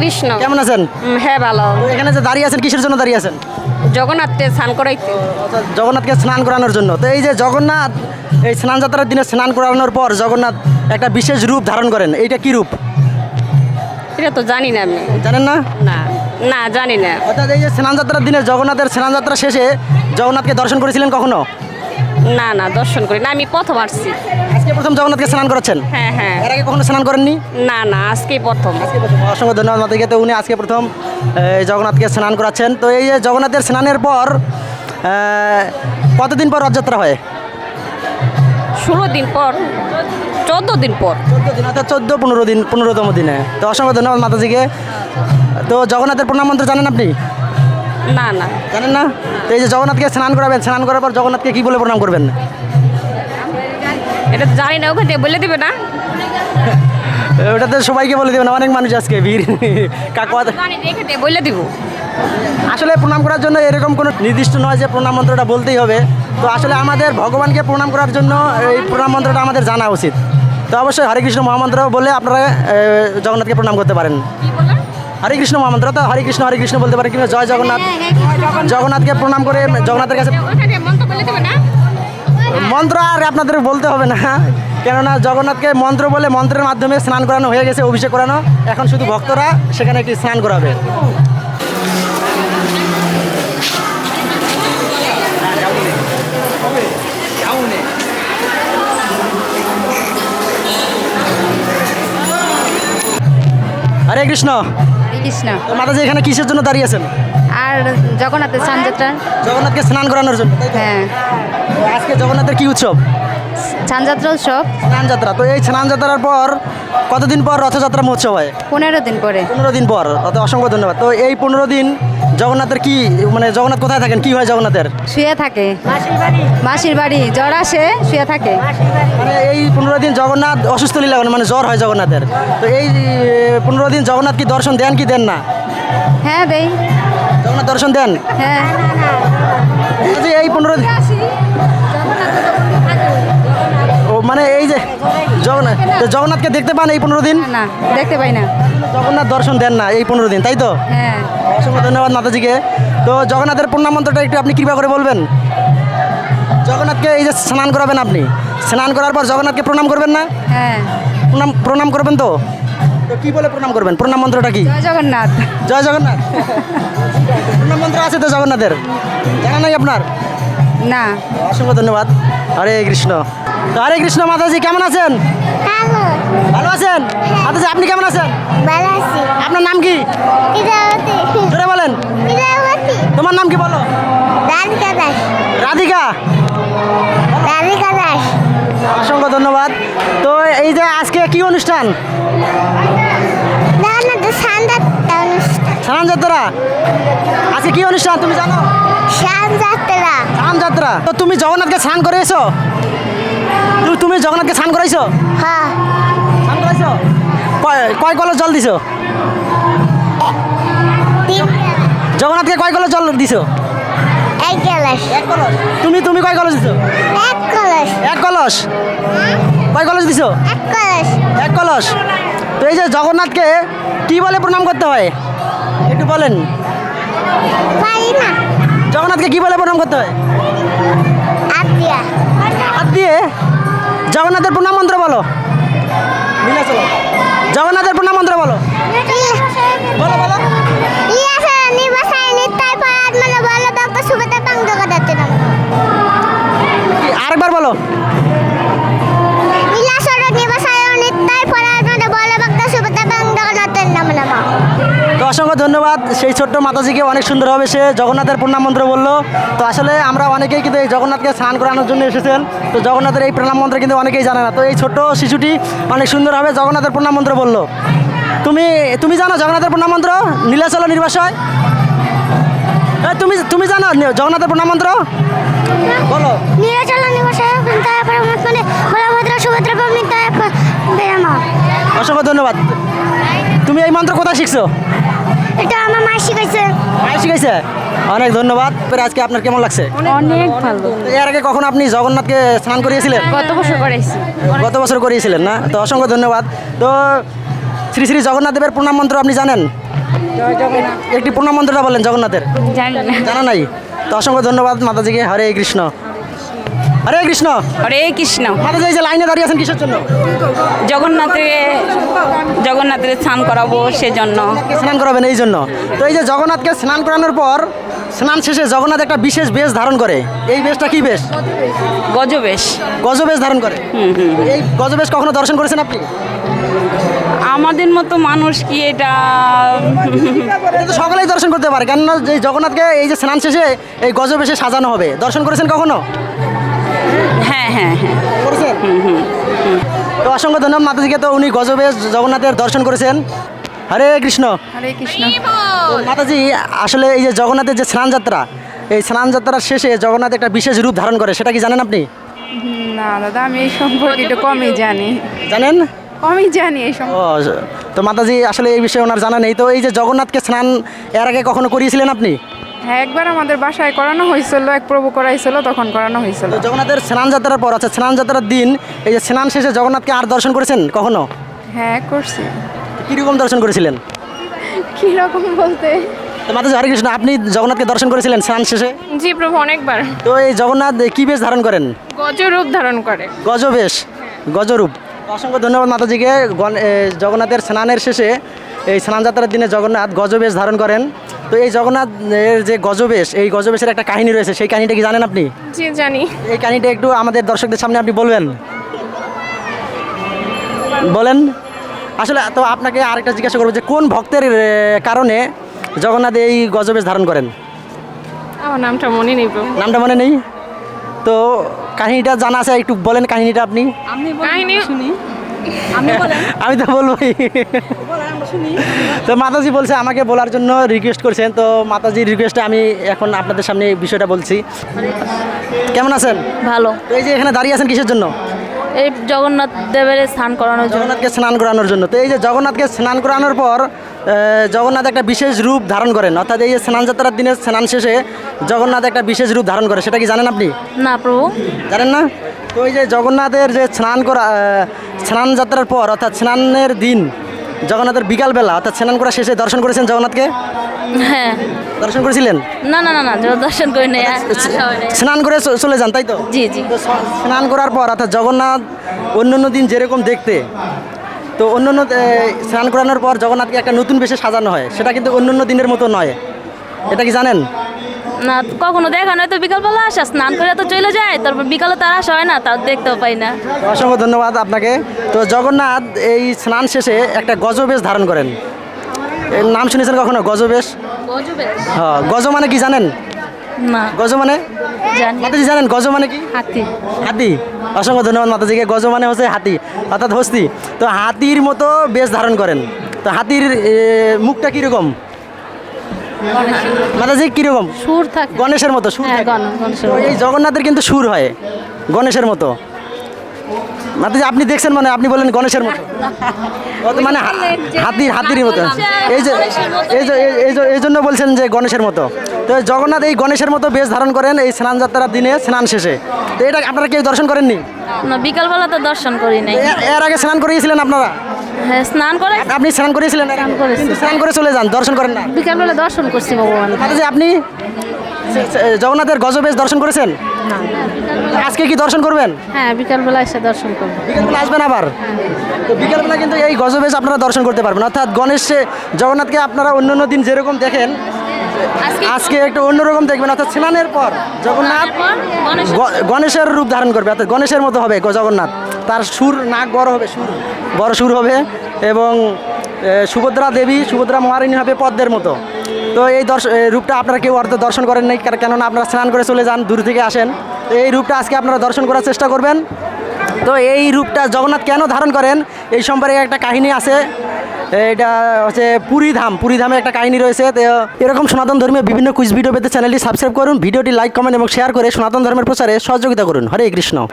কৃষ্ণ। কেমন আছেন? হ্যাঁ ভালো। এখানে যে দাঁড়িয়ে আছেন কিসের জন্য দাঁড়িয়ে আছেন? জগন্নাথকে স্নান করাইতে। জগন্নাথকে স্নান করানোর জন্য। তো এই যে জগন্নাথ এই স্নান যাত্রার দিনে স্নান করানোর পর জগন্নাথ একটা বিশেষ রূপ ধারণ করেন। এইটা কি রূপ? এটা তো জানি না আমি। জানেন না? না না জানি না। অর্থাৎ এই যে স্নান যাত্রার দিনে জগন্নাথের স্নান যাত্রা শেষে জগন্নাথকে দর্শন করেছিলেন কখনো? না না দর্শন করি না। আমি প্রথম আসছি। আজকে প্রথম জগন্নাথকে স্নান করাচ্ছেন হ্যাঁ হ্যাঁ। এর আগে কখনো স্নান করেননি? না না আজকেই প্রথম। অসংখ্য ধন্যবাদ মাতাকে তো উনি আজকে প্রথম জগন্নাথকে স্নান করাচ্ছেন। তো এই যে জগন্নাথের স্নানের পর কতদিন পর রথযাত্রা হয়? ষোলো দিন পর চোদ্দ দিন পর। চোদ্দ দিন অর্থাৎ চোদ্দ পনেরো দিন পনেরোতম দিনে। তো অসংখ্য ধন্যবাদ মাতাজিকে। তো জগন্নাথের প্রণাম মন্ত্র জানেন আপনি? না না। জানেন না? তো এই যে জগন্নাথকে স্নান করাবেন স্নান করার পর জগন্নাথকে কি বলে প্রণাম করবেন? এটা তো জানি না ওখান থেকে বলে দিবে না। ওটা তো সবাইকে বলে দেবেন অনেক মানুষ আজকে ভিড়। কাকুয়া জানি এখান থেকে বলে দিব। আসলে প্রণাম করার জন্য এরকম কোনো নির্দিষ্ট নয় যে প্রণাম মন্ত্রটা বলতেই হবে। তো আসলে আমাদের ভগবানকে প্রণাম করার জন্য এই প্রণাম মন্ত্রটা আমাদের জানা উচিত। তো অবশ্যই হরে কৃষ্ণ মহামন্ত্র বলে আপনারা জগন্নাথকে প্রণাম করতে পারেন। হরে কৃষ্ণ মহামন্ত্র তো? হরে কৃষ্ণ হরে কৃষ্ণ বলতে পারেন কিংবা জয় জগন্নাথ। জগন্নাথকে প্রণাম করে জগন্নাথের কাছে মন্ত্র আর আপনাদের বলতে হবে না। কেননা জগন্নাথকে মন্ত্র বলে মন্ত্রের মাধ্যমে স্নান করানো হয়ে গেছে অভিষেক করানো। এখন শুধু ভক্তরা সেখানে একটি স্নান করাবে। হরে কৃষ্ণ। কৃষ্ণ। মাতাজি এখানে কিসের জন্য দাঁড়িয়ে আছেন? আর জগন্নাথের সানযাত্রা জগন্নাথকে স্নান করানোর জন্য হ্যাঁ। আজকে জগন্নাথের কি উৎসব? সানযাত্রা উৎসব। স্নান যাত্রা। তো এই স্নান যাত্রার পর কতদিন পর রথযাত্রা মহোৎসব হয়? পনেরো দিন পরে। পনেরো দিন পর। অত অসংখ্য ধন্যবাদ। তো এই পনেরো দিন জগন্নাথের কি মানে জগন্নাথ কোথায় থাকেন? কি হয় জগন্নাথের? শুয়ে থাকে। মাসির বাড়ি। জ্বর আসে শুয়ে থাকে। মানে এই পনেরো দিন জগন্নাথ অসুস্থ লীলা মানে জ্বর হয় জগন্নাথের। তো এই পনেরো দিন জগন্নাথ কি দর্শন দেন কি দেন না? হ্যাঁ দেই জগন্নাথ দর্শন দেন। হ্যাঁ। এই যে এই পনেরো দিন ও মানে এই যে জগন্নাথ জগন্নাথকে দেখতে পান এই পনেরো দিন? না, না দেখতে পাই না। জগন্নাথ দর্শন দেন না এই পনেরো দিন তাই তো? হ্যাঁ। অসংখ্য ধন্যবাদ মাতাজিকে। তো জগন্নাথের প্রণাম মন্ত্রটা একটু আপনি কৃপা করে বলবেন। জগন্নাথকে এই যে স্নান করাবেন আপনি। স্নান করার পর জগন্নাথকে প্রণাম করবেন না? হ্যাঁ। প্রণাম প্রণাম করবেন তো? তো কি বলে প্রণাম করবেন? প্রণাম মন্ত্রটা কি? জয় জগন্নাথ। জয় জগন্নাথ। প্রণাম মন্ত্র আছে তো জগন্নাথের? জানা নাই আপনার? না। অসংখ্য ধন্যবাদ। হরে কৃষ্ণ। তো হরে কৃষ্ণ মাতাজি কেমন আছেন? ভালো আছেন? মাতাজি আপনি কেমন আছেন? ভালো আছি। আপনার নাম কি? জোরে বলেন। তোমার নাম কি বলো? রাধিকা দাস। রাধিকা? রাধিকা দাস। অসংখ্য ধন্যবাদ। তো এই যে আজকে কি অনুষ্ঠান? যাত্রা আজকে কি অনুষ্ঠান তুমি জানো? যাত্রা। তো তুমি জগন্নাথকে স্নান করে এসো তুমি জগন্নাথকে স্নান করাইছো? হ্যাঁ। স্নান করাইছো? কয় কয় কলস জল দিছো? জগন্নাথকে কয় কলস জল দিছো? এক গ্লাস। এক কলস। তুমি তুমি কয় কলস দিছো? এক কলস। এক কলস? কয় কলস দিছো? এক কলস। এক কলস। তো এই যে জগন্নাথকে কি বলে প্রণাম করতে হয়? একটু বলেন। পারি না। জগন্নাথকে কি বলে প্রণাম করতে হয়? হাত দিয়ে। জগন্নাথের প্রণাম মন্ত্র বলো। মিলে চলো। জগন্নাথের প্রণাম মন্ত্র বলো। বলো বলো। নাম নাম তো অসংখ্য ধন্যবাদ। সেই ছোট্ট মাতাজিকে অনেক সুন্দরভাবে সে জগন্নাথের প্রণাম মন্ত্র বলল। তো আসলে আমরা অনেকেই কিন্তু এই জগন্নাথকে স্নান করানোর জন্য এসেছেন। তো জগন্নাথের এই প্রণাম মন্ত্র কিন্তু অনেকেই জানে না। তো এই ছোট্ট শিশুটি অনেক সুন্দরভাবে জগন্নাথের প্রণাম মন্ত্র বলল। তুমি তুমি জানো জগন্নাথের প্রণাম মন্ত্র? নীলাচল নির্বাসয়? তুমি তুমি জানো জগন্নাথের প্রণাম মন্ত্র? বলো। নীলাচল নিবাসায় নিত্যায় পারাত বলভদ্র সুভদ্র নিত্যায় বেরামা অসংখ্য ধন্যবাদ। তুমি এই মন্ত্র কোথায় শিখছো? এটা আমার মা শিখাইছে মায়ের শিখাইছে? অনেক ধন্যবাদ। আজকে আপনার কেমন লাগছে? অনেক ভালো। এর আগে কখন আপনি জগন্নাথকে স্নান করিয়েছিলেন? গত বছর গত বছর করিয়েছিলেন না? তো অসংখ্য ধন্যবাদ। তো শ্রী শ্রী জগন্নাথ দেবের প্রণাম মন্ত্র আপনি জানেন? একটি পূর্ণ মন্ত্রটা বলেন জগন্নাথের। জানি না। জানা নাই? তো অসংখ্য ধন্যবাদ মাতাজিকে। হরে কৃষ্ণ। হরে কৃষ্ণ। হরে কৃষ্ণ। মাতাজি এই যে লাইনে দাঁড়িয়ে আছেন কিসের জন্য? জগন্নাথের জগন্নাথের স্নান করাবো সেজন্য। স্নান করাবেন এই জন্য। তো এই যে জগন্নাথকে স্নান করানোর পর স্নান শেষে জগন্নাথ একটা বিশেষ বেশ ধারণ করে। এই বেশটা কি বেশ? গজবেশ। গজবেশ ধারণ করে। এই গজবেশ কখনো দর্শন করেছেন আপনি? আমাদের মতো মানুষ কি এটা? সকলেই দর্শন করতে পারে কেননা যে জগন্নাথকে এই যে স্নান শেষে এই গজবেশে সাজানো হবে। দর্শন করেছেন কখনো? হ্যাঁ হ্যাঁ হ্যাঁ। করেছেন? তো অসংখ্য ধন্যবাদ মাতাজিকে। তো উনি গজবেশ জগন্নাথের দর্শন করেছেন। হরে কৃষ্ণ। হরে কৃষ্ণ। মাতাজি আসলে এই যে জগন্নাথের যে স্নান যাত্রা এই স্নান যাত্রার শেষে জগন্নাথ একটা বিশেষ রূপ ধারণ করে সেটা কি জানেন আপনি? না দাদা আমি এই সম্পর্কে একটু কমই জানি। জানেন? কমই জানি এই সম্পর্কে। ও তো মাতাজি আসলে এই বিষয়ে ওনার জানা নেই। তো এই যে জগন্নাথকে স্নান এর আগে কখনো করিয়েছিলেন আপনি? হ্যাঁ একবার আমাদের বাসায় করানো হয়েছিল এক প্রভু করাইছিল তখন করানো হয়েছিল। তো জগন্নাথের স্নান যাত্রার পর আচ্ছা স্নান যাত্রার দিন এই যে স্নান শেষে জগন্নাথকে আর দর্শন করেছেন কখনো? হ্যাঁ করছি। কীরকম দর্শন করেছিলেন? কীরকম বলতে? তো মাতাজি হরে কৃষ্ণ আপনি জগন্নাথকে দর্শন করেছিলেন স্নান শেষে? জি প্রভু অনেকবার। তো এই জগন্নাথ কি বেশ ধারণ করেন? গজরূপ ধারণ করে। গজবেশ গজরূপ। অসংখ্য ধন্যবাদ মাতাজিকে। জগন্নাথের স্নানের শেষে এই স্নান যাত্রার দিনে জগন্নাথ গজবেশ ধারণ করেন। তো এই জগন্নাথের যে গজবেশ এই গজবেশের একটা কাহিনী রয়েছে সেই কাহিনীটা কি জানেন আপনি? জি জানি। এই কাহিনীটা একটু আমাদের দর্শকদের সামনে আপনি বলবেন। বলেন। আসলে তো আপনাকে আরেকটা জিজ্ঞাসা করব যে কোন ভক্তের কারণে জগন্নাথ এই গজবেশ ধারণ করেন? আমার নামটা মনে নেই নামটা মনে নেই? তো কাহিনীটা জানা আছে একটু বলেন কাহিনীটা আপনি। কাহিনী আমি তো বলব তো মাতাজি বলছে আমাকে বলার জন্য রিকোয়েস্ট করছেন। তো মাতাজির রিকোয়েস্টে আমি এখন আপনাদের সামনে এই বিষয়টা বলছি। কেমন আছেন? ভালো। এই যে এখানে দাঁড়িয়ে আছেন কিসের জন্য? এই জগন্নাথ দেবের স্নান করানোর জন্য। জগন্নাথকে স্নান করানোর জন্য। তো এই যে জগন্নাথকে স্নান করানোর পর জগন্নাথ একটা বিশেষ রূপ ধারণ করেন। অর্থাৎ এই যে স্নান যাত্রার দিনে স্নান শেষে জগন্নাথ একটা বিশেষ রূপ ধারণ করে। সেটা কি জানেন আপনি? না প্রভু। জানেন না? তো এই যে জগন্নাথের যে স্নান করা স্নান যাত্রার পর অর্থাৎ স্নানের দিন জগন্নাথের বিকালবেলা অর্থাৎ স্নান করা শেষে দর্শন করেছেন জগন্নাথকে? হ্যাঁ। দর্শন করেছিলেন? না না না না দর্শন করি নাই। স্নান করে চলে যান তাই তো? জি জি। স্নান করার পর অর্থাৎ জগন্নাথ অন্য অন্য দিন যেরকম দেখতে তো অন্য অন্য স্নান করানোর পর জগন্নাথকে একটা নতুন বেশে সাজানো হয়। সেটা কিন্তু অন্য অন্য দিনের মতো নয়। এটা কি জানেন? না কখনো দেখা নয় তো বিকালবেলা আসা স্নান করে তো চলে যায় তারপর বিকালে তার আসা হয় না তাও দেখতেও পাই না। অসংখ্য ধন্যবাদ আপনাকে। তো জগন্নাথ এই স্নান শেষে একটা গজবেশ ধারণ করেন। এর নাম শুনেছেন কখনো গজবেশ? হ্যাঁ গজ মানে কি জানেন? না। গজ মানে? মাতাজি জানেন গজ মানে কি? হাতি। হাতি। অসংখ্য ধন্যবাদ মাতাজিকে গজ মানে হচ্ছে হাতি অর্থাৎ হস্তি। তো হাতির মতো বেশ ধারণ করেন। তো হাতির মুখটা কীরকম? মাতাজি কীরকম? সুর থাকে। গণেশের মতো সুর হ্যাঁ এই জগন্নাথের কিন্তু সুর হয় গণেশের মতো। মাতাজি আপনি দেখছেন মানে আপনি বলেন গণেশের মতো। মানে হাতির হাতির মতো। এই যে এই যে এই- যে এই জন্য বলছেন যে গণেশের মতো। তো জগন্নাথ এই গণেশের মতো বেশ ধারণ করেন এই স্নান যাত্রার দিনে স্নান শেষে। তো এটা আপনারা কেউ দর্শন করেননি? বিকালবেলা তো দর্শন করি নাই। এর- আগে স্নান করিয়েছিলেন আপনারা? হ্যাঁ স্নান করে আপনি স্নান করিয়েছিলেন? এর আগে? করেছি। কিন্তু স্নান করে চলে যান দর্শন করেন না। বিকালবেলা দর্শন করছি ভগবান। মাতাজি আপনি জগন্নাথের গজবেশ দর্শন করেছেন? আজকে কি দর্শন করবেন? হ্যাঁ বিকালবেলা এসে দর্শন করব। বিকেলবেলা আসবেন আবার? তো বিকেলবেলা কিন্তু এই গজবেশ আপনারা দর্শন করতে পারবেন। অর্থাৎ গণেশে জগন্নাথকে আপনারা অন্য অন্য দিন যেরকম দেখেন আজকে একটু অন্যরকম দেখবেন। অর্থাৎ স্নানের পর জগন্নাথ গণেশের রূপ ধারণ করবে। অর্থাৎ গণেশের মতো হবে জগন্নাথ। তার সুর নাক বড় হবে সুর। বড় সুর হবে এবং সুভদ্রা দেবী সুভদ্রা মহারিণী হবে পদ্মের মতো। তো এই দর্শ, এই রূপটা আপনারা কেউ অর্ধ দর্শন করেন নাই কেননা আপনারা স্নান করে চলে যান, দূর থেকে আসেন। তো এই রূপটা আজকে আপনারা দর্শন করার চেষ্টা করবেন। তো এই রূপটা জগন্নাথ কেন ধারণ করেন? এই সম্পর্কে একটা কাহিনী আছে। এটা হচ্ছে পুরী ধাম, পুরী ধামে একটা কাহিনী রয়েছে। তো এরকম সনাতন ধর্মীয় বিভিন্ন কুইজ ভিডিও পেতে চ্যানেলটি সাবস্ক্রাইব করুন। ভিডিওটি লাইক, কমেন্ট এবং শেয়ার করে সনাতন ধর্মের প্রচারে সহযোগিতা করুন। হরে কৃষ্ণ।